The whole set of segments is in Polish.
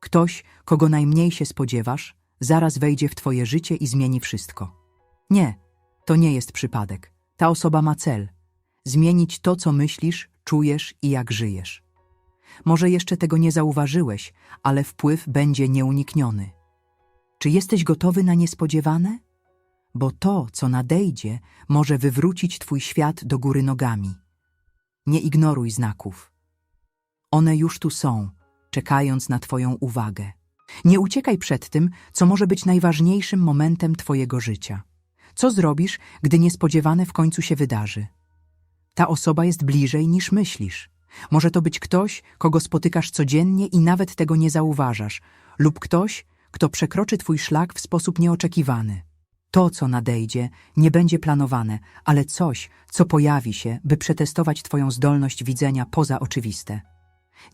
Ktoś, kogo najmniej się spodziewasz, zaraz wejdzie w twoje życie i zmieni wszystko. Nie, to nie jest przypadek. Ta osoba ma cel. Zmienić to, co myślisz, czujesz i jak żyjesz. Może jeszcze tego nie zauważyłeś, ale wpływ będzie nieunikniony. Czy jesteś gotowy na niespodziewane? Bo to, co nadejdzie, może wywrócić twój świat do góry nogami. Nie ignoruj znaków. One już tu są, czekając na Twoją uwagę. Nie uciekaj przed tym, co może być najważniejszym momentem Twojego życia. Co zrobisz, gdy niespodziewane w końcu się wydarzy? Ta osoba jest bliżej niż myślisz. Może to być ktoś, kogo spotykasz codziennie i nawet tego nie zauważasz, lub ktoś, kto przekroczy Twój szlak w sposób nieoczekiwany. To, co nadejdzie, nie będzie planowane, ale coś, co pojawi się, by przetestować Twoją zdolność widzenia poza oczywiste.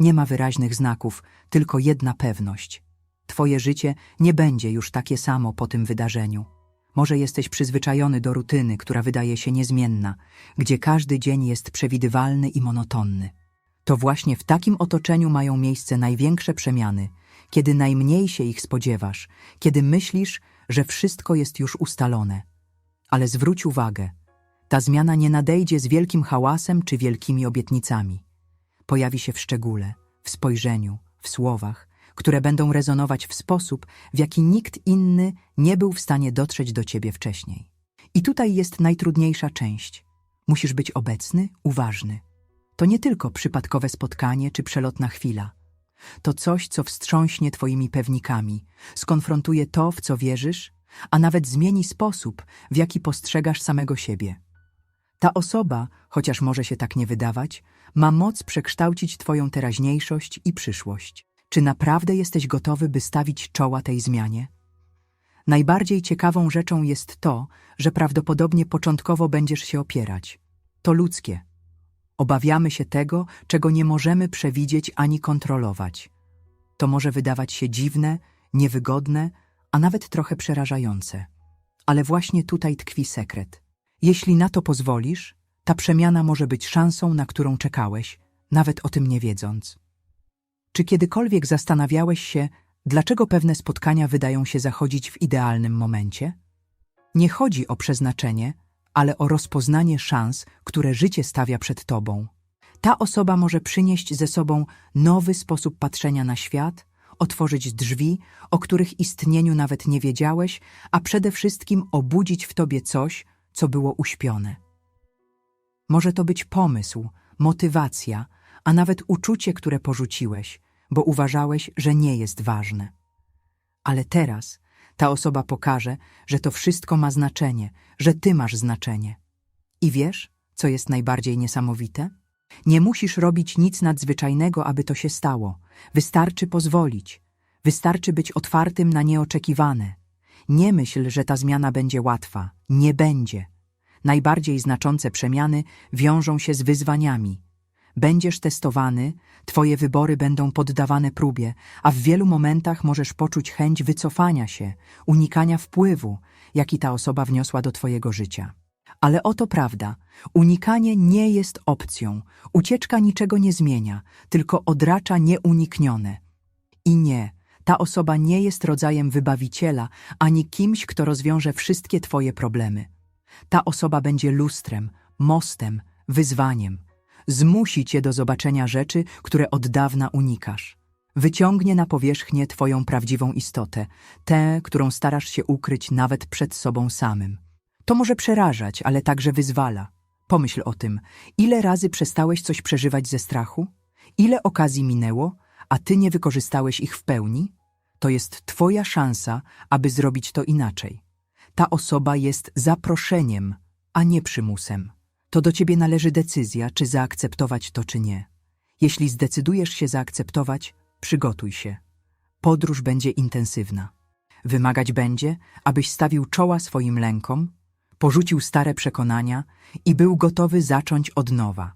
Nie ma wyraźnych znaków, tylko jedna pewność. Twoje życie nie będzie już takie samo po tym wydarzeniu. Może jesteś przyzwyczajony do rutyny, która wydaje się niezmienna, gdzie każdy dzień jest przewidywalny i monotonny. To właśnie w takim otoczeniu mają miejsce największe przemiany, kiedy najmniej się ich spodziewasz, kiedy myślisz, że wszystko jest już ustalone. Ale zwróć uwagę, ta zmiana nie nadejdzie z wielkim hałasem czy wielkimi obietnicami. Pojawi się w szczególe, w spojrzeniu, w słowach, które będą rezonować w sposób, w jaki nikt inny nie był w stanie dotrzeć do ciebie wcześniej. I tutaj jest najtrudniejsza część. Musisz być obecny, uważny. To nie tylko przypadkowe spotkanie czy przelotna chwila. To coś, co wstrząśnie twoimi pewnikami, skonfrontuje to, w co wierzysz, a nawet zmieni sposób, w jaki postrzegasz samego siebie. Ta osoba, chociaż może się tak nie wydawać, ma moc przekształcić twoją teraźniejszość i przyszłość. Czy naprawdę jesteś gotowy, by stawić czoła tej zmianie? Najbardziej ciekawą rzeczą jest to, że prawdopodobnie początkowo będziesz się opierać. To ludzkie. Obawiamy się tego, czego nie możemy przewidzieć ani kontrolować. To może wydawać się dziwne, niewygodne, a nawet trochę przerażające. Ale właśnie tutaj tkwi sekret. Jeśli na to pozwolisz, ta przemiana może być szansą, na którą czekałeś, nawet o tym nie wiedząc. Czy kiedykolwiek zastanawiałeś się, dlaczego pewne spotkania wydają się zachodzić w idealnym momencie? Nie chodzi o przeznaczenie, ale o rozpoznanie szans, które życie stawia przed tobą. Ta osoba może przynieść ze sobą nowy sposób patrzenia na świat, otworzyć drzwi, o których istnieniu nawet nie wiedziałeś, a przede wszystkim obudzić w tobie coś, co było uśpione. Może to być pomysł, motywacja, a nawet uczucie, które porzuciłeś, bo uważałeś, że nie jest ważne. Ale teraz ta osoba pokaże, że to wszystko ma znaczenie, że ty masz znaczenie. I wiesz, co jest najbardziej niesamowite? Nie musisz robić nic nadzwyczajnego, aby to się stało. Wystarczy pozwolić. Wystarczy być otwartym na nieoczekiwane. Nie myśl, że ta zmiana będzie łatwa. Nie będzie. Najbardziej znaczące przemiany wiążą się z wyzwaniami. Będziesz testowany, twoje wybory będą poddawane próbie, a w wielu momentach możesz poczuć chęć wycofania się, unikania wpływu, jaki ta osoba wniosła do twojego życia. Ale oto prawda, unikanie nie jest opcją, ucieczka niczego nie zmienia, tylko odracza nieuniknione. I nie, ta osoba nie jest rodzajem wybawiciela, ani kimś, kto rozwiąże wszystkie twoje problemy. Ta osoba będzie lustrem, mostem, wyzwaniem. Zmusi cię do zobaczenia rzeczy, które od dawna unikasz. Wyciągnie na powierzchnię twoją prawdziwą istotę, tę, którą starasz się ukryć nawet przed sobą samym. To może przerażać, ale także wyzwala. Pomyśl o tym, ile razy przestałeś coś przeżywać ze strachu? Ile okazji minęło, a ty nie wykorzystałeś ich w pełni? To jest twoja szansa, aby zrobić to inaczej. Ta osoba jest zaproszeniem, a nie przymusem. To do ciebie należy decyzja, czy zaakceptować to, czy nie. Jeśli zdecydujesz się zaakceptować, przygotuj się. Podróż będzie intensywna. Wymagać będzie, abyś stawił czoła swoim lękom, porzucił stare przekonania i był gotowy zacząć od nowa.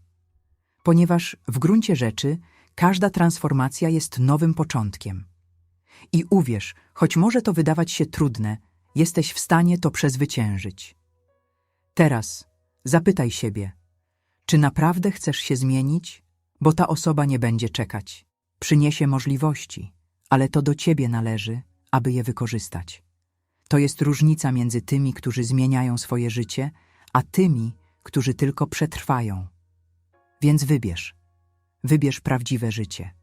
Ponieważ w gruncie rzeczy każda transformacja jest nowym początkiem. I uwierz, choć może to wydawać się trudne, jesteś w stanie to przezwyciężyć. Teraz zapytaj siebie, czy naprawdę chcesz się zmienić? Bo ta osoba nie będzie czekać. Przyniesie możliwości, ale to do ciebie należy, aby je wykorzystać. To jest różnica między tymi, którzy zmieniają swoje życie, a tymi, którzy tylko przetrwają. Więc wybierz. Wybierz prawdziwe życie.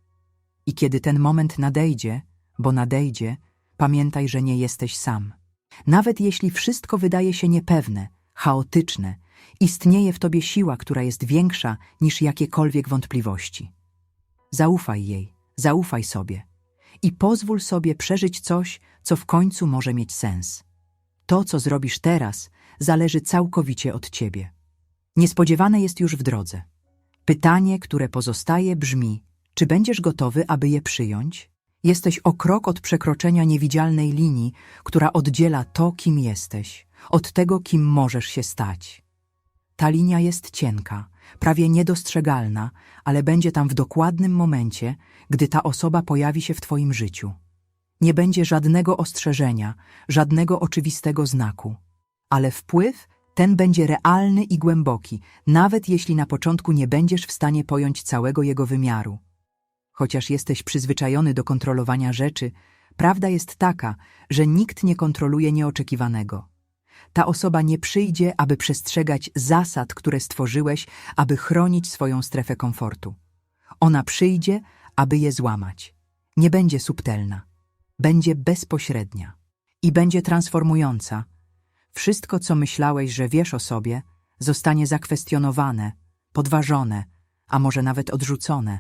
I kiedy ten moment nadejdzie, bo nadejdzie, pamiętaj, że nie jesteś sam. Nawet jeśli wszystko wydaje się niepewne, chaotyczne, istnieje w tobie siła, która jest większa niż jakiekolwiek wątpliwości. Zaufaj jej, zaufaj sobie i pozwól sobie przeżyć coś, co w końcu może mieć sens. To, co zrobisz teraz, zależy całkowicie od ciebie. Niespodziewane jest już w drodze. Pytanie, które pozostaje, brzmi: czy będziesz gotowy, aby je przyjąć? Jesteś o krok od przekroczenia niewidzialnej linii, która oddziela to, kim jesteś, od tego, kim możesz się stać. Ta linia jest cienka, prawie niedostrzegalna, ale będzie tam w dokładnym momencie, gdy ta osoba pojawi się w Twoim życiu. Nie będzie żadnego ostrzeżenia, żadnego oczywistego znaku, ale wpływ ten będzie realny i głęboki, nawet jeśli na początku nie będziesz w stanie pojąć całego jego wymiaru. Chociaż jesteś przyzwyczajony do kontrolowania rzeczy, prawda jest taka, że nikt nie kontroluje nieoczekiwanego. Ta osoba nie przyjdzie, aby przestrzegać zasad, które stworzyłeś, aby chronić swoją strefę komfortu. Ona przyjdzie, aby je złamać. Nie będzie subtelna, będzie bezpośrednia i będzie transformująca. Wszystko, co myślałeś, że wiesz o sobie, zostanie zakwestionowane, podważone, a może nawet odrzucone.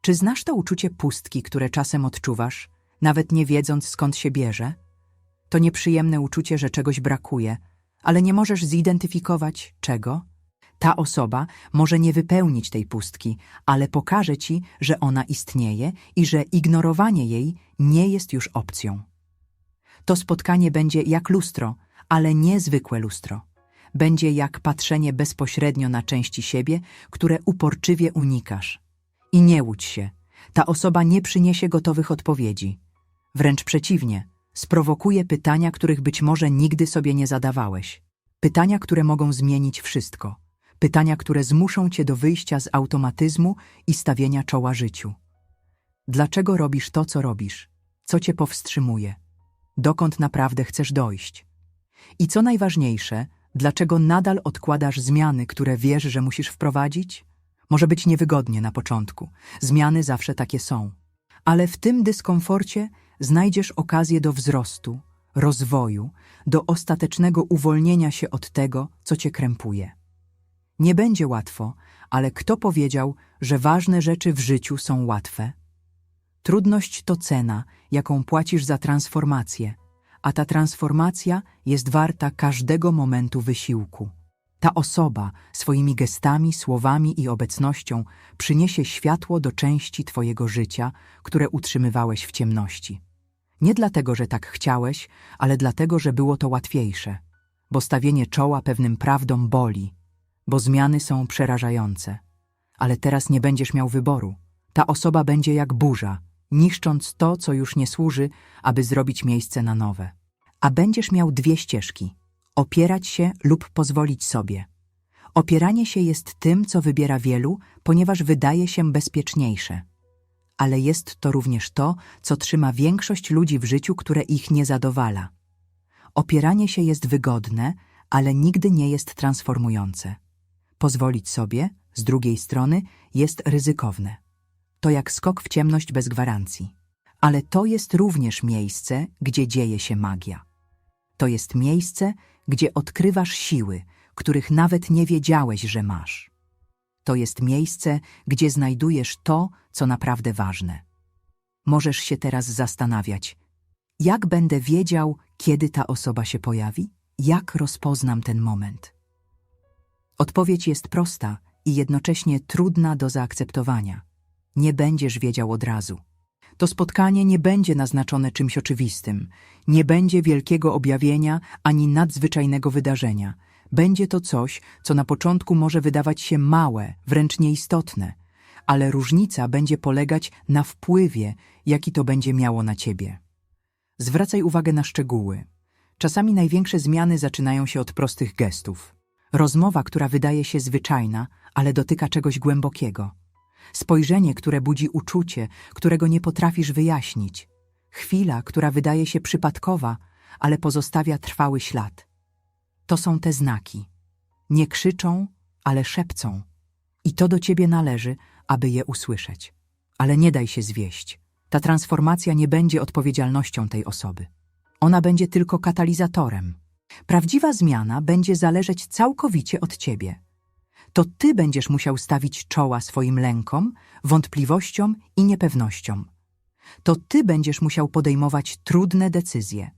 Czy znasz to uczucie pustki, które czasem odczuwasz, nawet nie wiedząc skąd się bierze? To nieprzyjemne uczucie, że czegoś brakuje, ale nie możesz zidentyfikować czego? Ta osoba może nie wypełnić tej pustki, ale pokaże ci, że ona istnieje i że ignorowanie jej nie jest już opcją. To spotkanie będzie jak lustro, ale nie zwykłe lustro. Będzie jak patrzenie bezpośrednio na części siebie, które uporczywie unikasz. I nie łudź się, ta osoba nie przyniesie gotowych odpowiedzi. Wręcz przeciwnie, sprowokuje pytania, których być może nigdy sobie nie zadawałeś. Pytania, które mogą zmienić wszystko. Pytania, które zmuszą cię do wyjścia z automatyzmu i stawienia czoła życiu. Dlaczego robisz to, co robisz? Co cię powstrzymuje? Dokąd naprawdę chcesz dojść? I co najważniejsze, dlaczego nadal odkładasz zmiany, które wiesz, że musisz wprowadzić? Może być niewygodnie na początku. Zmiany zawsze takie są. Ale w tym dyskomforcie znajdziesz okazję do wzrostu, rozwoju, do ostatecznego uwolnienia się od tego, co cię krępuje. Nie będzie łatwo, ale kto powiedział, że ważne rzeczy w życiu są łatwe? Trudność to cena, jaką płacisz za transformację, a ta transformacja jest warta każdego momentu wysiłku. Ta osoba swoimi gestami, słowami i obecnością przyniesie światło do części Twojego życia, które utrzymywałeś w ciemności. Nie dlatego, że tak chciałeś, ale dlatego, że było to łatwiejsze, bo stawienie czoła pewnym prawdom boli, bo zmiany są przerażające. Ale teraz nie będziesz miał wyboru. Ta osoba będzie jak burza, niszcząc to, co już nie służy, aby zrobić miejsce na nowe. A będziesz miał dwie ścieżki opierać się lub pozwolić sobie. Opieranie się jest tym, co wybiera wielu, ponieważ wydaje się bezpieczniejsze. Ale jest to również to, co trzyma większość ludzi w życiu, które ich nie zadowala. Opieranie się jest wygodne, ale nigdy nie jest transformujące. Pozwolić sobie, z drugiej strony, jest ryzykowne. To jak skok w ciemność bez gwarancji. Ale to jest również miejsce, gdzie dzieje się magia. To jest miejsce, gdzie odkrywasz siły, których nawet nie wiedziałeś, że masz. To jest miejsce, gdzie znajdujesz to, co naprawdę ważne. Możesz się teraz zastanawiać, jak będę wiedział, kiedy ta osoba się pojawi? Jak rozpoznam ten moment? Odpowiedź jest prosta i jednocześnie trudna do zaakceptowania. Nie będziesz wiedział od razu. To spotkanie nie będzie naznaczone czymś oczywistym, nie będzie wielkiego objawienia ani nadzwyczajnego wydarzenia. Będzie to coś, co na początku może wydawać się małe, wręcz nieistotne, ale różnica będzie polegać na wpływie, jaki to będzie miało na ciebie. Zwracaj uwagę na szczegóły. Czasami największe zmiany zaczynają się od prostych gestów. Rozmowa, która wydaje się zwyczajna, ale dotyka czegoś głębokiego. Spojrzenie, które budzi uczucie, którego nie potrafisz wyjaśnić. Chwila, która wydaje się przypadkowa, ale pozostawia trwały ślad. To są te znaki. Nie krzyczą, ale szepcą. I to do ciebie należy, aby je usłyszeć. Ale nie daj się zwieść. Ta transformacja nie będzie odpowiedzialnością tej osoby. Ona będzie tylko katalizatorem. Prawdziwa zmiana będzie zależeć całkowicie od ciebie. To ty będziesz musiał stawić czoła swoim lękom, wątpliwościom i niepewnościom. To ty będziesz musiał podejmować trudne decyzje.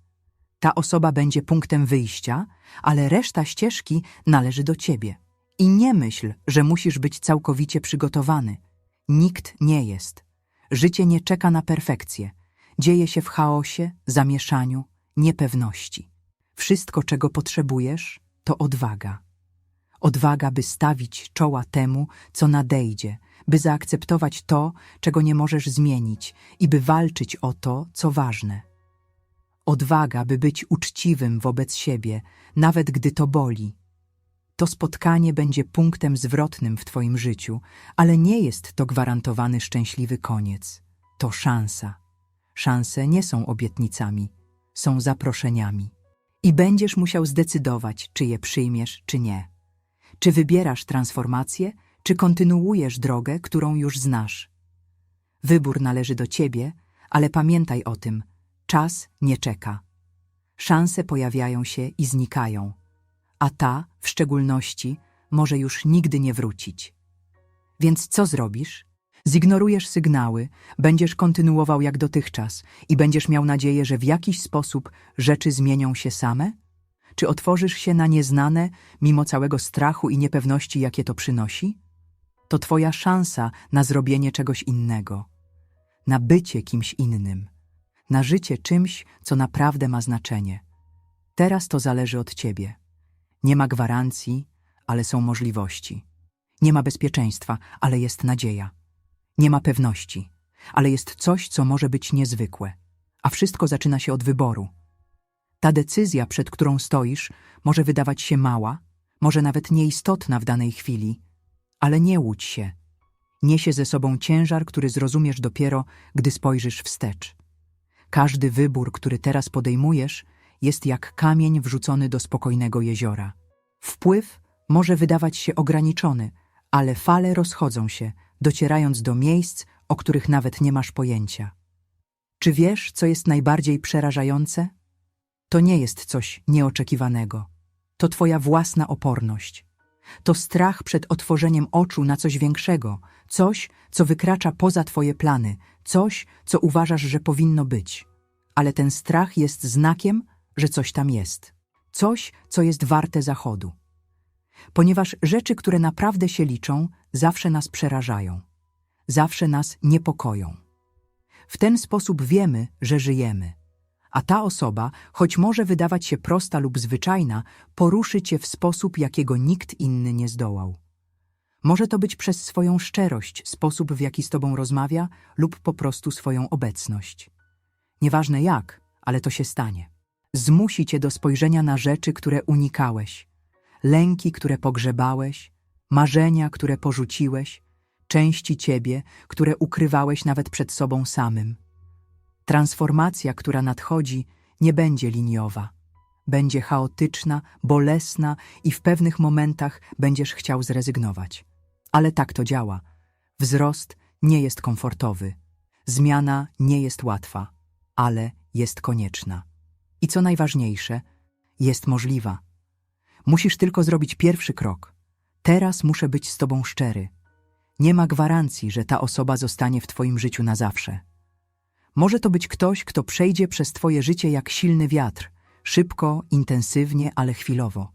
Ta osoba będzie punktem wyjścia, ale reszta ścieżki należy do ciebie. I nie myśl, że musisz być całkowicie przygotowany. Nikt nie jest. Życie nie czeka na perfekcję. Dzieje się w chaosie, zamieszaniu, niepewności. Wszystko, czego potrzebujesz, to odwaga. Odwaga, by stawić czoła temu, co nadejdzie, by zaakceptować to, czego nie możesz zmienić i by walczyć o to, co ważne. Odwaga, by być uczciwym wobec siebie, nawet gdy to boli. To spotkanie będzie punktem zwrotnym w Twoim życiu, ale nie jest to gwarantowany szczęśliwy koniec. To szansa. Szanse nie są obietnicami, są zaproszeniami. I będziesz musiał zdecydować, czy je przyjmiesz, czy nie. Czy wybierasz transformację, czy kontynuujesz drogę, którą już znasz. Wybór należy do ciebie, ale pamiętaj o tym, czas nie czeka. Szanse pojawiają się i znikają, a ta, w szczególności, może już nigdy nie wrócić. Więc co zrobisz? Zignorujesz sygnały, będziesz kontynuował jak dotychczas i będziesz miał nadzieję, że w jakiś sposób rzeczy zmienią się same? Czy otworzysz się na nieznane, mimo całego strachu i niepewności, jakie to przynosi? To twoja szansa na zrobienie czegoś innego, na bycie kimś innym, na życie czymś, co naprawdę ma znaczenie. Teraz to zależy od ciebie. Nie ma gwarancji, ale są możliwości. Nie ma bezpieczeństwa, ale jest nadzieja. Nie ma pewności, ale jest coś, co może być niezwykłe. A wszystko zaczyna się od wyboru. Ta decyzja, przed którą stoisz, może wydawać się mała, może nawet nieistotna w danej chwili, ale nie łudź się. Niesie ze sobą ciężar, który zrozumiesz dopiero, gdy spojrzysz wstecz. Każdy wybór, który teraz podejmujesz, jest jak kamień wrzucony do spokojnego jeziora. Wpływ może wydawać się ograniczony, ale fale rozchodzą się, docierając do miejsc, o których nawet nie masz pojęcia. Czy wiesz, co jest najbardziej przerażające? To nie jest coś nieoczekiwanego. To twoja własna oporność. To strach przed otworzeniem oczu na coś większego, coś, co wykracza poza twoje plany, coś, co uważasz, że powinno być. Ale ten strach jest znakiem, że coś tam jest. Coś, co jest warte zachodu. Ponieważ rzeczy, które naprawdę się liczą, zawsze nas przerażają. Zawsze nas niepokoją. W ten sposób wiemy, że żyjemy. A ta osoba, choć może wydawać się prosta lub zwyczajna, poruszy cię w sposób, jakiego nikt inny nie zdołał. Może to być przez swoją szczerość, sposób, w jaki z tobą rozmawia, lub po prostu swoją obecność. Nieważne jak, ale to się stanie. Zmusi cię do spojrzenia na rzeczy, które unikałeś, lęki, które pogrzebałeś, marzenia, które porzuciłeś, części ciebie, które ukrywałeś nawet przed sobą samym. Transformacja, która nadchodzi, nie będzie liniowa. Będzie chaotyczna, bolesna i w pewnych momentach będziesz chciał zrezygnować. Ale tak to działa. Wzrost nie jest komfortowy. Zmiana nie jest łatwa, ale jest konieczna. I co najważniejsze, jest możliwa. Musisz tylko zrobić pierwszy krok. Teraz muszę być z tobą szczery. Nie ma gwarancji, że ta osoba zostanie w twoim życiu na zawsze. Może to być ktoś, kto przejdzie przez twoje życie jak silny wiatr, szybko, intensywnie, ale chwilowo.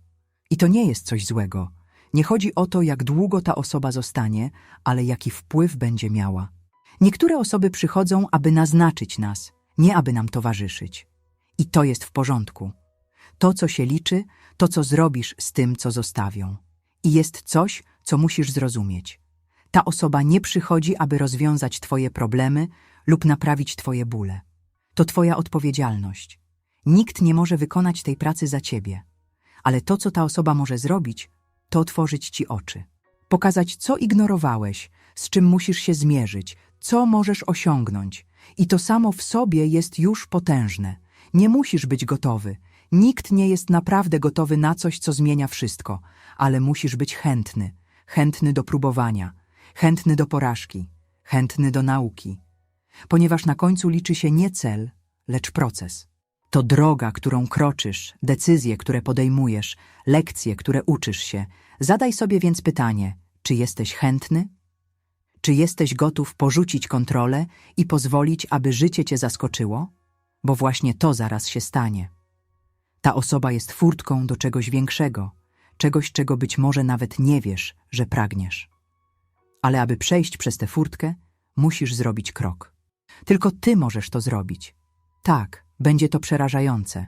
I to nie jest coś złego. Nie chodzi o to, jak długo ta osoba zostanie, ale jaki wpływ będzie miała. Niektóre osoby przychodzą, aby naznaczyć nas, nie aby nam towarzyszyć. I to jest w porządku. To, co się liczy, to, co zrobisz z tym, co zostawią. I jest coś, co musisz zrozumieć. Ta osoba nie przychodzi, aby rozwiązać Twoje problemy lub naprawić Twoje bóle. To Twoja odpowiedzialność. Nikt nie może wykonać tej pracy za Ciebie. Ale to, co ta osoba może zrobić, to otworzyć Ci oczy. Pokazać, co ignorowałeś, z czym musisz się zmierzyć, co możesz osiągnąć. I to samo w sobie jest już potężne. Nie musisz być gotowy. Nikt nie jest naprawdę gotowy na coś, co zmienia wszystko, ale musisz być chętny. Chętny do próbowania, chętny do porażki, chętny do nauki. Ponieważ na końcu liczy się nie cel, lecz proces. To droga, którą kroczysz, decyzje, które podejmujesz, lekcje, które uczysz się. Zadaj sobie więc pytanie, czy jesteś chętny? Czy jesteś gotów porzucić kontrolę i pozwolić, aby życie cię zaskoczyło? Bo właśnie to zaraz się stanie. Ta osoba jest furtką do czegoś większego, czegoś, czego być może nawet nie wiesz, że pragniesz. Ale aby przejść przez tę furtkę, musisz zrobić krok. Tylko ty możesz to zrobić. Tak, będzie to przerażające.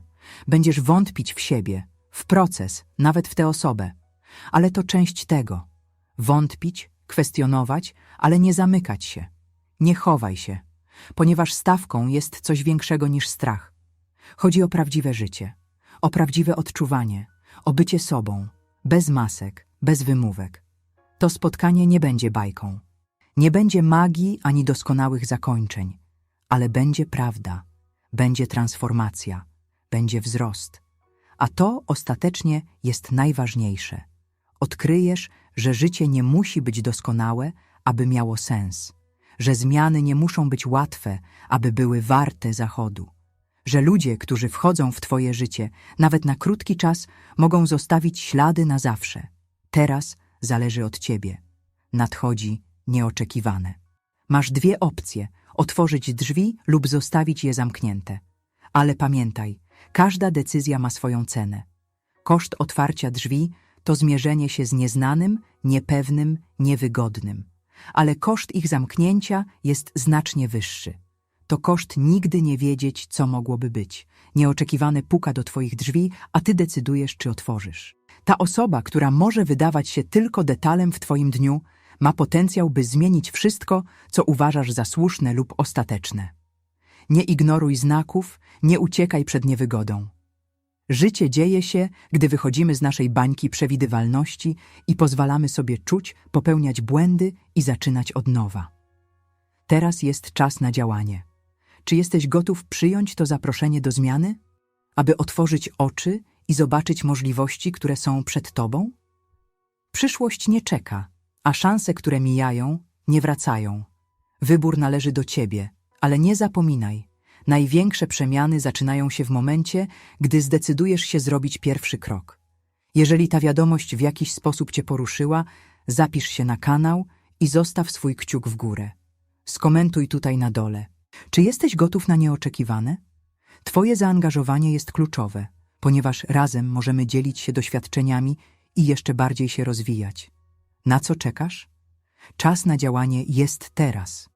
Będziesz wątpić w siebie, w proces, nawet w tę osobę. Ale to część tego. Wątpić, kwestionować, ale nie zamykać się. Nie chowaj się, ponieważ stawką jest coś większego niż strach. Chodzi o prawdziwe życie, o prawdziwe odczuwanie, o bycie sobą, bez masek, bez wymówek. To spotkanie nie będzie bajką. Nie będzie magii ani doskonałych zakończeń, ale będzie prawda, będzie transformacja, będzie wzrost. A to ostatecznie jest najważniejsze. Odkryjesz, że życie nie musi być doskonałe, aby miało sens, że zmiany nie muszą być łatwe, aby były warte zachodu, że ludzie, którzy wchodzą w Twoje życie, nawet na krótki czas, mogą zostawić ślady na zawsze. Teraz zależy od Ciebie. Nadchodzi nieoczekiwane. Masz dwie opcje: otworzyć drzwi lub zostawić je zamknięte. Ale pamiętaj, każda decyzja ma swoją cenę. Koszt otwarcia drzwi to zmierzenie się z nieznanym, niepewnym, niewygodnym. Ale koszt ich zamknięcia jest znacznie wyższy. To koszt nigdy nie wiedzieć, co mogłoby być. Nieoczekiwane puka do twoich drzwi, a ty decydujesz, czy otworzysz. Ta osoba, która może wydawać się tylko detalem w twoim dniu, ma potencjał, by zmienić wszystko, co uważasz za słuszne lub ostateczne. Nie ignoruj znaków, nie uciekaj przed niewygodą. Życie dzieje się, gdy wychodzimy z naszej bańki przewidywalności i pozwalamy sobie czuć, popełniać błędy i zaczynać od nowa. Teraz jest czas na działanie. Czy jesteś gotów przyjąć to zaproszenie do zmiany? Aby otworzyć oczy i zobaczyć możliwości, które są przed tobą? Przyszłość nie czeka, a szanse, które mijają, nie wracają. Wybór należy do ciebie, ale nie zapominaj. Największe przemiany zaczynają się w momencie, gdy zdecydujesz się zrobić pierwszy krok. Jeżeli ta wiadomość w jakiś sposób cię poruszyła, zapisz się na kanał i zostaw swój kciuk w górę. Skomentuj tutaj na dole. Czy jesteś gotów na nieoczekiwane? Twoje zaangażowanie jest kluczowe, ponieważ razem możemy dzielić się doświadczeniami i jeszcze bardziej się rozwijać. Na co czekasz? Czas na działanie jest teraz.